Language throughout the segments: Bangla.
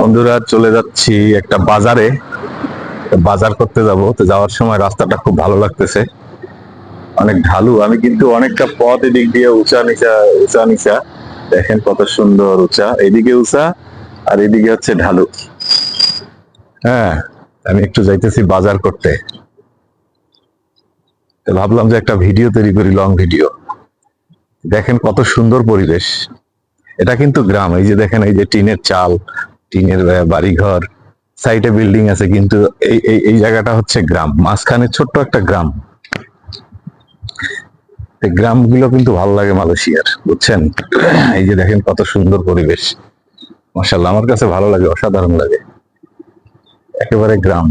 বন্ধুরা, চলে যাচ্ছি একটা বাজারে। বাজার করতে যাব। তো যাওয়ার সময় রাস্তাটা খুব ভালো লাগতেছে। অনেক ঢালু। আমি কিন্তু অনেকটা পথ এদিক দিয়ে উঁচা নিচা উঁচা নিচা। দেখেন কত সুন্দর উঁচা। এদিকে উঁচা আর এদিকে হচ্ছে ঢালু। হ্যাঁ আমি একটু যাইতেছি বাজার করতে। ভাবলাম যে একটা ভিডিও তৈরি করি, লং ভিডিও। দেখেন কত সুন্দর পরিবেশ। এটা কিন্তু গ্রাম। এই যে দেখেন, এই যে টিনের চাল টিনের বাড়িঘর সাইডে বিল্ডিং আছে, কিন্তু এই এই জায়গাটা হচ্ছে গ্রাম। মাঝখানে ছোট্ট একটা গ্রাম। গ্রামগুলো কিন্তু ভালো লাগে মালয়েশিয়ার, বুঝছেন? এই যে দেখেন কত সুন্দর পরিবেশ। মাসাল্লাহ আমার কাছে ভালো লাগে, অসাধারণ লাগে। একেবারে গ্রাম।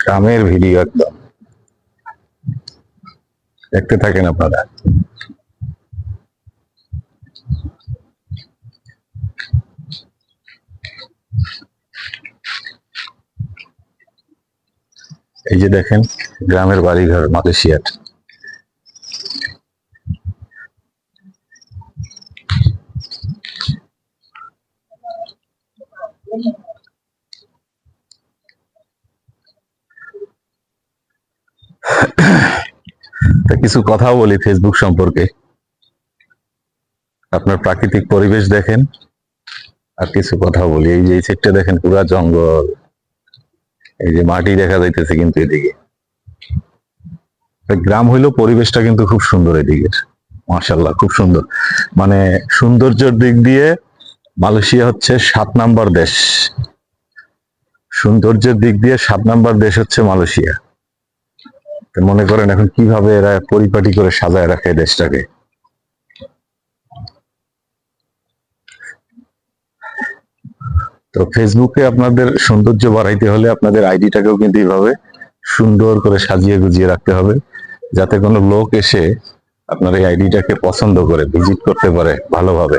গ্রামের ভিডিও একদম। দেখতে থাকেন আপনারা। এই যে দেখেন গ্রামের বাড়িঘর মালয়েশিয়ার তা কিছু কথা বলি ফেসবুক সম্পর্কে। আপনার প্রাকৃতিক পরিবেশ দেখেন, আর কিছু কথা বলি। এই যে এই সেটটা দেখেন, পুরা জঙ্গল। এই যে মাটি দেখা যাইতেছে কিন্তু এদিকে। গ্রাম হইলেও পরিবেশটা কিন্তু খুব সুন্দর এদিকের। মাশাল্লাহ খুব সুন্দর। মানে সৌন্দর্যের দিক দিয়ে মালয়েশিয়া হচ্ছে সাত নাম্বার দেশ। সৌন্দর্যের দিক দিয়ে সাত নাম্বার দেশ হচ্ছে মালয়েশিয়া। মনে করেন এখন কীভাবে এরা পরিপাটি করে সাজায় রাখে দেশটাকে? তো ফেসবুকে আপনাদের সৌন্দর্য বাড়াইতে হলে আপনাদের আইডিটাকেও কিন্তু এইভাবে সুন্দর করে সাজিয়ে গুজিয়ে রাখতে হবে, যাতে কোনো লোক এসে আপনার এই আইডিটাকে পছন্দ করে, ভিজিট করতে পারে ভালোভাবে।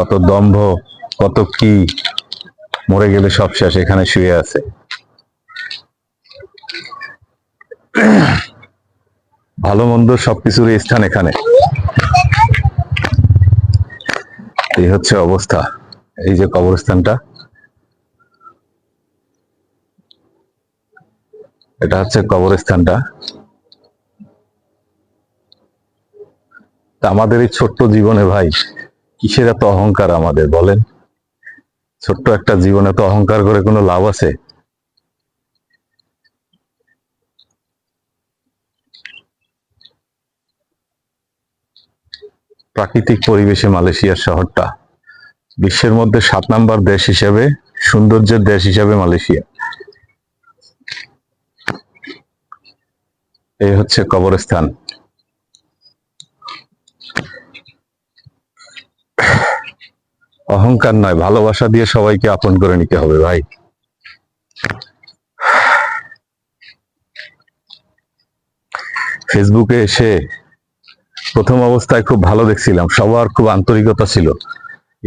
কত দম্ভ, কত কি। মরে গেলে সব শেষ, এখানে শুয়ে আছে। ভালো মন্দ সবকিছুর স্থান এখানে। এই হচ্ছে অবস্থা। এই যে কবরস্থানটা। এটা হচ্ছে কবরস্থানটা। আমাদের এই ছোট্ট জীবনে ভাই কিসের এত অহংকার আমাদের বলেন? ছোট্ট একটা জীবনে তো অহংকার করে কোনো লাভ আছে? প্রাকৃতিক পরিবেশে মালয়েশিয়ার শহরটা, বিশ্বের মধ্যে সাত নাম্বার দেশ হিসেবে, সৌন্দর্যের দেশ হিসেবে মালয়েশিয়া। এই হচ্ছে কবরস্থান। অহংকার নয়, ভালোবাসা দিয়ে সবাইকে আপন করে নিতে হবে ভাই। ফেসবুকে এসে প্রথম অবস্থায় খুব ভালো দেখছিলাম, সবার খুব আন্তরিকতা ছিল।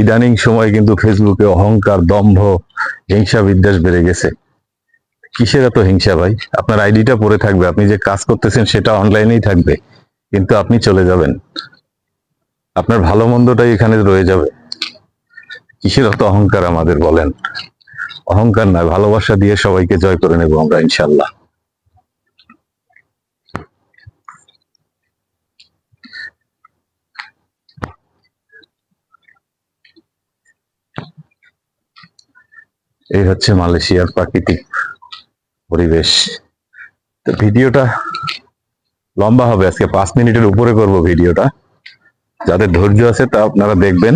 ইদানিং সময় কিন্তু ফেসবুকে অহংকার, দম্ভ হিংসা বিদ্বেষ বেড়ে গেছে। কিসের এত হিংসা ভাই? আপনার আইডিটা পড়ে থাকবে, আপনি যে কাজ করতেছেন সেটা অনলাইনেই থাকবে, কিন্তু আপনি চলে যাবেন। আপনার ভালো মন্দটাই এখানে রয়ে যাবে। কিসের অত অহংকার আমাদের বলেন? অহংকার নয়, ভালোবাসা দিয়ে সবাইকে জয় করে নেব আমরা ইনশাল্লাহ এই হচ্ছে মালয়েশিয়ার প্রাকৃতিক পরিবেশ। তো ভিডিওটা লম্বা হবে, আজকে পাঁচ মিনিটের উপরে করব ভিডিওটা। যাদের ধৈর্য আছে তা আপনারা দেখবেন।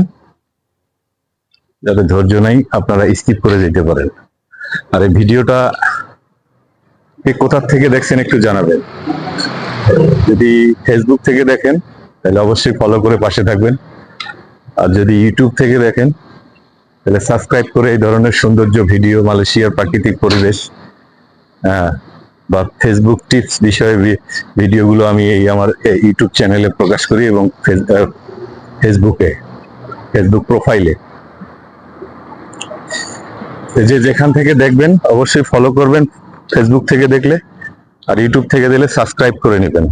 যাতে ধৈর্য নেই আপনারা স্কিপ করে যেতে পারেন। আর এই ভিডিওটা কে কোথা থেকে দেখছেন একটু জানাবেন। যদি ফেসবুক থেকে দেখেন তাহলে অবশ্যই ফলো করে পাশে থাকবেন। আর যদি ইউটিউব থেকে দেখেন তাহলে সাবস্ক্রাইব করে এই ধরনের সৌন্দর্য ভিডিও মালয়েশিয়ার প্রাকৃতিক পরিবেশ হ্যাঁ, বা ফেসবুক টিপস বিষয়ে ভিডিওগুলো আমি এই আমার ইউটিউব চ্যানেলে প্রকাশ করি এবং ফেস- ফেসবুকে ফেসবুক প্রোফাইলে যে যেখান থেকে দেখবেন, অবশ্যই ফলো করবেন ফেসবুক থেকে দেখলে, আর ইউটিউব থেকে দিলে সাবস্ক্রাইব করে নেবেন।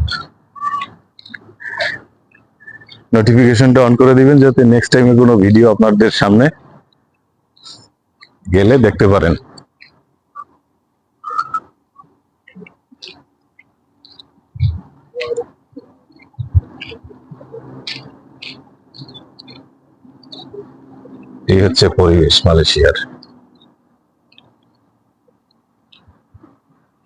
নোটিফিকেশনটা অন করে দিবেন, যাতে নেক্সট টাইমে কোনো ভিডিও আপনাদের সামনে গেলে দেখতে পারেন। এই হচ্ছে পরিবেশ মালয়েশিয়ার।